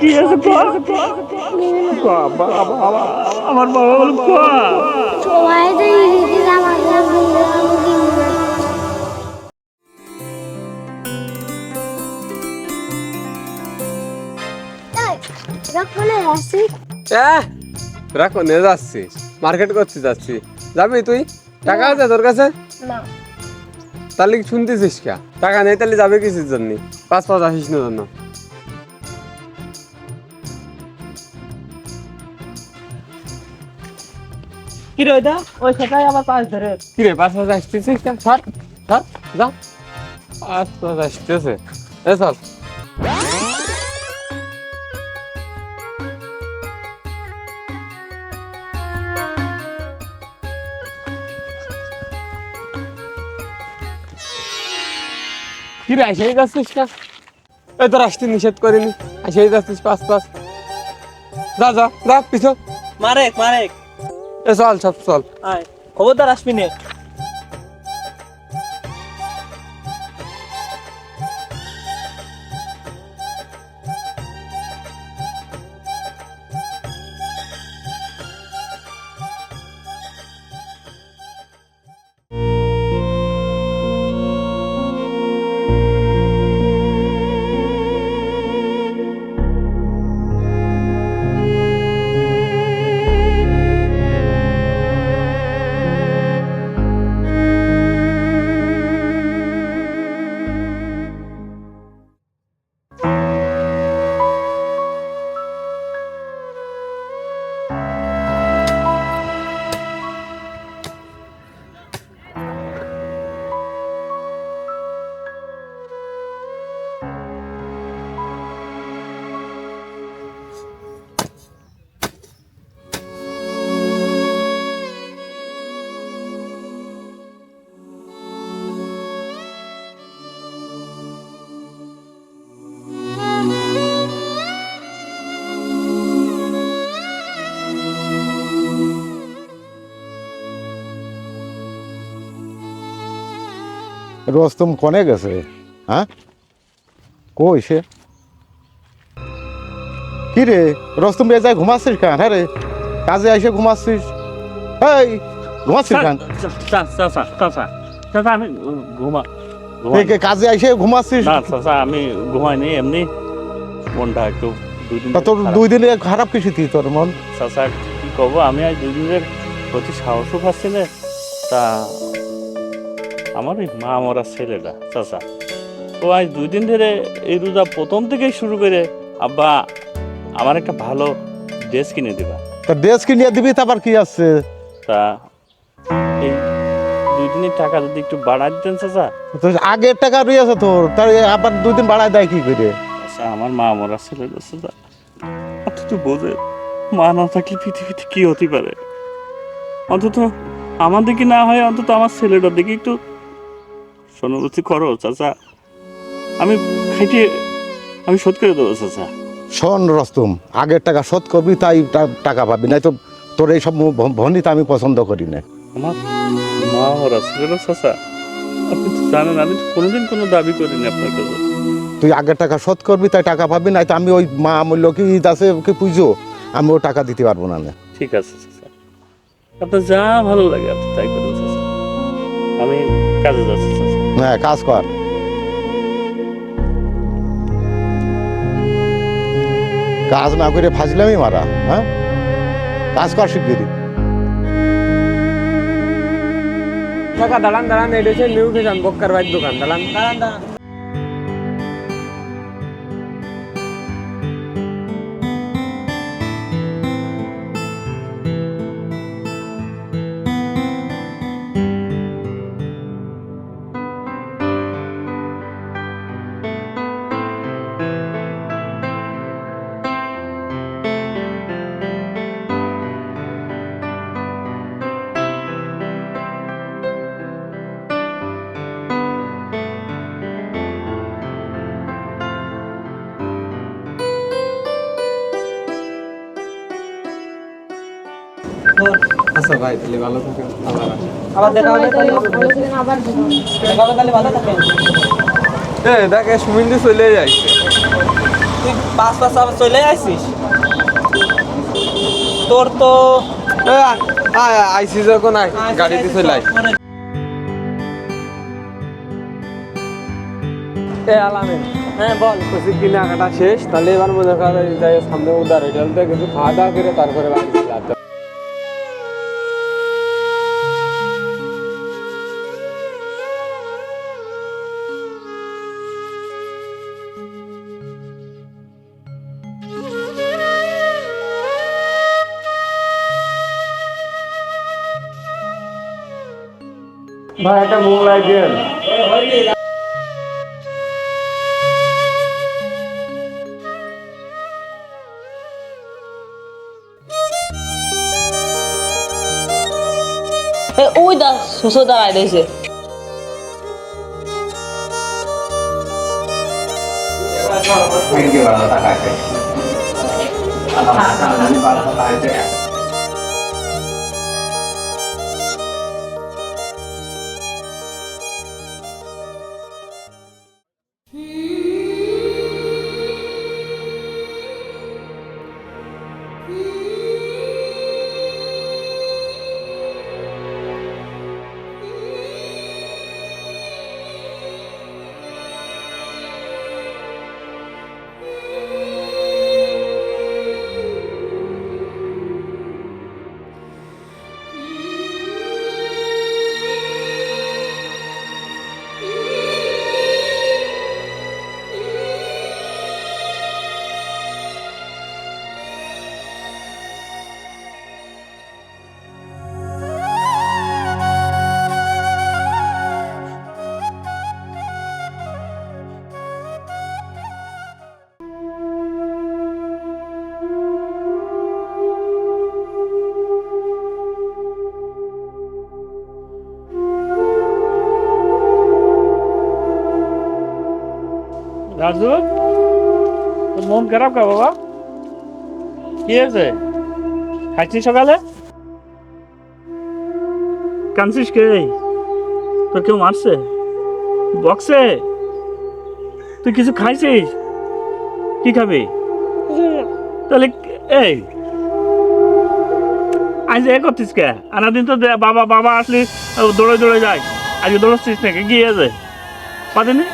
কি আছে বাবা আমার বাবা বলে সবাই রাখো নিয়ে যাচ্ছি। মার্কেট করতে যাচ্ছি। যাবি তুই? টাকা আছে তোর কাছে? না। তাহলে শুনতেছিস কে? টাকা নেই তাহলে যাবে কিসের জন্য? পাঁচ পাঁচ আসিস না জন্য। কি রে ওইটা? ওই সেটাই আবার পাঁচ ধরে। কি রে পাঁচ পাঁচ আসতেছিস কে সর সর যা পাঁচ পাঁচ আসতেছে। এ চল। কি রে এসেই যাচ্ছিস কে এই তোর আসতে নিষেধ করিনি। এসেই যাচ্ছিস পাঁচ পাঁচ। যা যা যা পিছু মারেক মারেক। এ চল সব চল। খবরদার আসবি নে। রস্তম কনে গেছে? হ্যাঁ? কই সে? কি রে রস্তম বে যায় ঘুমাচ্ছিস কেন? হ্যাঁ রে কাজে এসে ঘুমাচ্ছিস? এই ঘুমাচ্ছিস কেন? আমি ঘুমা কাজে এসে ঘুমাচ্ছিস? না চাচা আমি ঘুমাইনি এমনি। মনটা একটু তোর দুই দিনে খারাপ কিছু তুই তোর মন? চাচা কি করব? আমি আজ দুই দিনের প্রতি সাহসও পাচ্ছি না। তা আমার এই মা মরা ছেলেটা চাচা। ও আজ দুই দিন ধরে এই রোজা প্রথম থেকেই শুরু করে আব্বা আমার একটা ভালো ড্রেস কিনে দিবা। তা ড্রেস কিনিয়ে দিবি তারপর কি আছে? তা এই দুই দিনের টাকা যদি একটু বাড়াই দিতেন চাচা। তো আগের টাকা রয়েছে তোর তার আবার দুই দিন বাড়ায় দেয় কি করে? আচ্ছা আমার মা মরা ছেলেটা চাচা। অথচ বোঝে মা না থাকলে পৃথিবীতে কি হতে পারে? অন্তত আমার দিকে না হয় অন্তত আমার ছেলেটার দিকে একটু সহানুভূতি করো চাচা। আমি খাইতে আমি শোধ করে দেবো চাচা। শোন রস্তম আগের টাকা শোধ করবি তাই টাকা পাবি। নাই তো তোর এইসব ভনিতা আমি পছন্দ করি না। আমার মা মরা ছেলেটা চাচা। আপনি তো জানেন আমি তো কোনোদিন কোনো দাবি করিনি আপনার কাছে। তুই আগের টাকা শোধ করবি তাই টাকা পাবি নাই তো আমি ওই মা মূল্য কি ঈদ আছে কি পুজো আমি ও টাকা দিতে পারব না নে। ঠিক আছে আপনার যা ভালো লাগে আপনি তাই করেন আমি কাজে যাচ্ছি হ্যাঁ কাজ কর। কাজ না করে ফাজলামি মারা হ্যাঁ? কাজ কর শিগগিরি টাকা দাঁড়ান দাঁড়ান এটা হচ্ছে নিউ ফ্যাশন বক্কার ভাইয়ের দোকান দাঁড়ান। আচ্ছা ভাই তাহলে ভালো থাকেন। আবার আবার দেখা হবে আবার দেখা হবে তাহলে। ভালো থাকেন এ দেখে সুমিন্দি চলে যাইছে পাঁচ পাঁচ আবার চলে তোর তো আইসি যখন আয় গাড়িতে চলে আলামিন হ্যাঁ বল। শেষ তাহলে এবার মনে কর যাই সামনে উদার হোটেলতে কিছু খাওয়া দাওয়া করে তারপরে বাড়ি ভাই একটা মোগলাই দেন এ, ওই দা শোষো দাঁড়ায় রয়েছে। রাজু তোর মন খারাপ কা বাবা? কি আছে খাইছিস সকালে? কানছিস কে? তোর কেউ মারছে? বক্সে তুই কিছু খাইছিস? কি খাবি? তাহলে এই। আজ এ করছিস কে? আনাদিন তো দে- বাবা বাবা আসলি দৌড়ে দৌড়ে যায়। আজকে দৌড়চ্ছিস নাকি? কি আছে পাতেনি?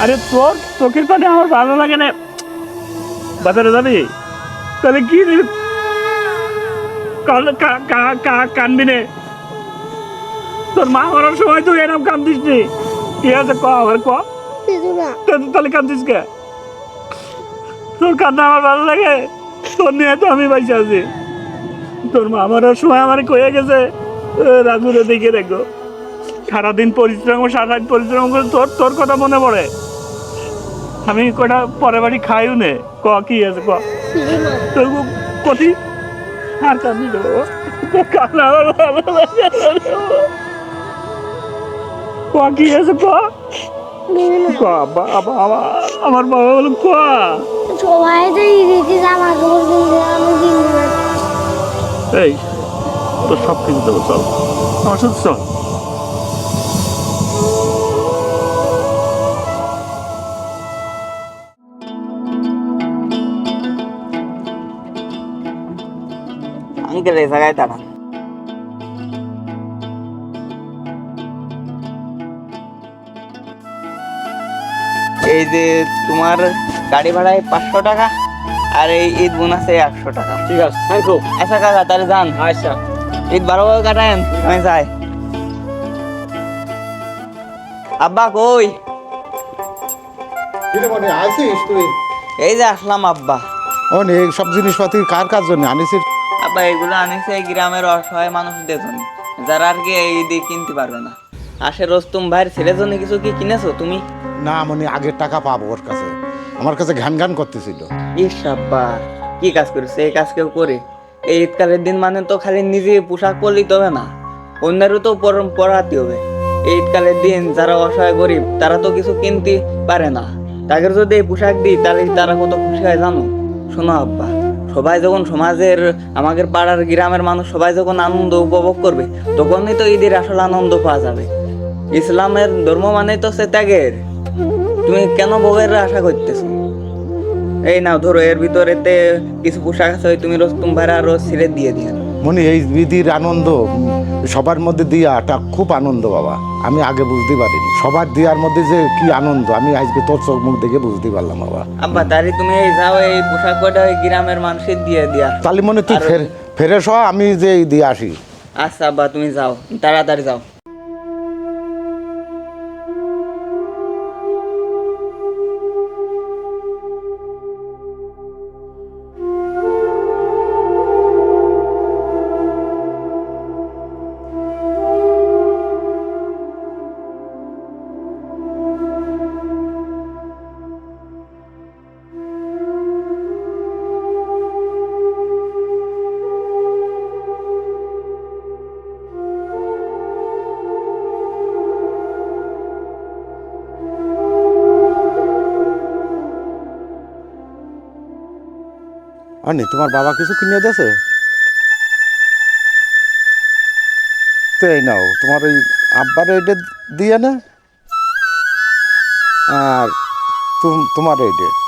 আরে তোর চোখের পানে আমার ভালো লাগে না। বাজারে যাবি? তাহলে কি কানবি নে। তোর মা মরার সময় তুই এরকম কান্দিস নি। কি আছে ক আমার ক? তাহলে কান্দিস কে? তোর কান্না আমার ভালো লাগে। তোর নিয়ে তো আমি বাইসে আছি। তোর মা মরার সময় আমার কয়ে গেছে "এ, রাজুরে দেখে দেখো। সারাদিন পরিশ্রম সারাদিন পরিশ্রম করে তোর তোর কথা মনে পড়ে। আমি কটা পরে বাড়ি খাইও নে ক কি আছে ক। না কতি আর কান্দি দেবো। কান্না। ক কি আছে ক? আমার বাবা বলো ক? সবাই তো ঈদে জামা কাপড় কিনছে আমি কিনবো। এই তোর সব কিছু দেবো চল। আমার সাথে চল। আঙ্কেল এই জায়গায় দাঁড়ান এই যে তোমার গাড়ি ভাড়ায় পাঁচশো টাকা আর এই ঈদ বোনাসে একশো টাকা। ঠিক আছে থ্যাংক ইউ আচ্ছা কাকা তাহলে যান। আচ্ছা। ঈদ ভালোভাবে কাটায়েন আমি যাই। আব্বা কই? আছিস তুই? এই যে আসলাম আব্বা। ও নে, এই সব জিনিসপাতি কার কার জন্য আনিছিস? আব্বা এগুলো আনিছে গ্রামের অসহায় মানুষদের জন্য যারা আর কি এই দিয়ে কিনতে পারবে না। আসে রোস্তুম ভাইয়ের ছেলের জন্য কিছু কি কিনেছো তুমি? না মানে আগের টাকা পাবো ওর কাছে। আমার কাছে ঘ্যান ঘ্যান করতেছিল। ইস আব্বা কি কাজ করেছে? এই কাজ কেউ করে? এই ঈদকালের দিন মানে তো খালি নিজে পোশাক পরলেই তবে না। অন্যেরও তো পর- পরাতে হবে। এই ঈদকালের দিন যারা অসহায় গরিব তারা তো কিছু কিনতে পারে না। তাদের যদি এই পোশাক দিই তাহলে তারা কত খুশি হয় জানো? শোনো আব্বা। সবাই যখন সমাজের, আমাদের পাড়ার গ্রামের মানুষ সবাই যখন আনন্দ উপভোগ করবে, তখনই তো ঈদের আসল আনন্দ পাওয়া যাবে। ইসলামের ধর্ম মানে তো সে ত্যাগের। তুমি কেন ভোগের আশা করতেছো? এই না ধরো এর ভিতরেতে কিছু পোশাক আছে, ওই তুমি ভাড়া রোজ ছিঁড়ে দিয়ে দিয়ে মনে, এই বিধির আনন্দ সবার মধ্যে দিয়াটা খুব আনন্দ বাবা। আমি আগে বুঝতে পারিনি। সবার দেওয়ার মধ্যে যে কি আনন্দ আমি আজকে তোর চোখ মুখ দেখে বুঝতে পারলাম বাবা। আব্বা তাহলে তুমি এই যাও এই পোশাক কটা গ্রামের মানুষের দিয়ে দিয়া। তাহলে মনে তুই ফের ফেরে আমি যে দিয়ে আসি। আচ্ছা আব্বা তুমি যাও তাড়াতাড়ি যাও। আনি তোমার বাবা কিছু কিনে দিয়েছে? তো এই নাও, তোমার ওই আব্বার এইটা দিয়ে না। আর তুম- তোমার এইটা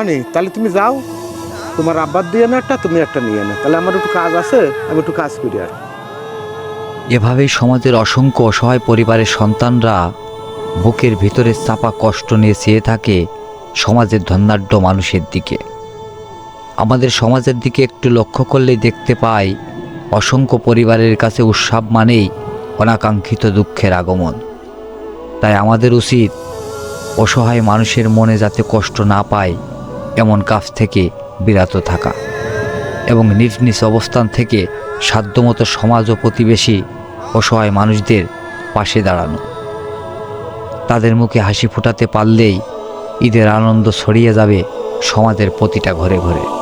আনি, তাহলে তুমি যাও। তোমার আব্বার দিয়ে না একটা, তুমি একটা নিয়ে না তাহলে আমার একটু কাজ আছে, আমি একটু কাজ করি আর। এভাবেই সমাজের অসংখ্য অসহায় পরিবারের সন্তানরা বুকের ভিতরে চাপা কষ্ট নিয়ে চেয়ে থাকে সমাজের ধন্যাঢ্য মানুষের দিকে। আমাদের সমাজের দিকে একটু লক্ষ্য করলেই দেখতে পাই, অসংখ্য পরিবারের কাছে উৎসব মানেই অনাকাঙ্ক্ষিত দুঃখের আগমন। তাই আমাদের উচিত অসহায় মানুষের মনে যাতে কষ্ট না পায় এমন কাজ থেকে বিরত থাকা এবং নিজ নিজ অবস্থান থেকে সাধ্যমতো সমাজ ও প্রতিবেশী অসহায় মানুষদের পাশে দাঁড়ানো। তাদের মুখে হাসি ফোটাতে পারলেই ঈদের আনন্দ ছড়িয়ে যাবে সমাজের প্রতিটা ঘরে ঘরে।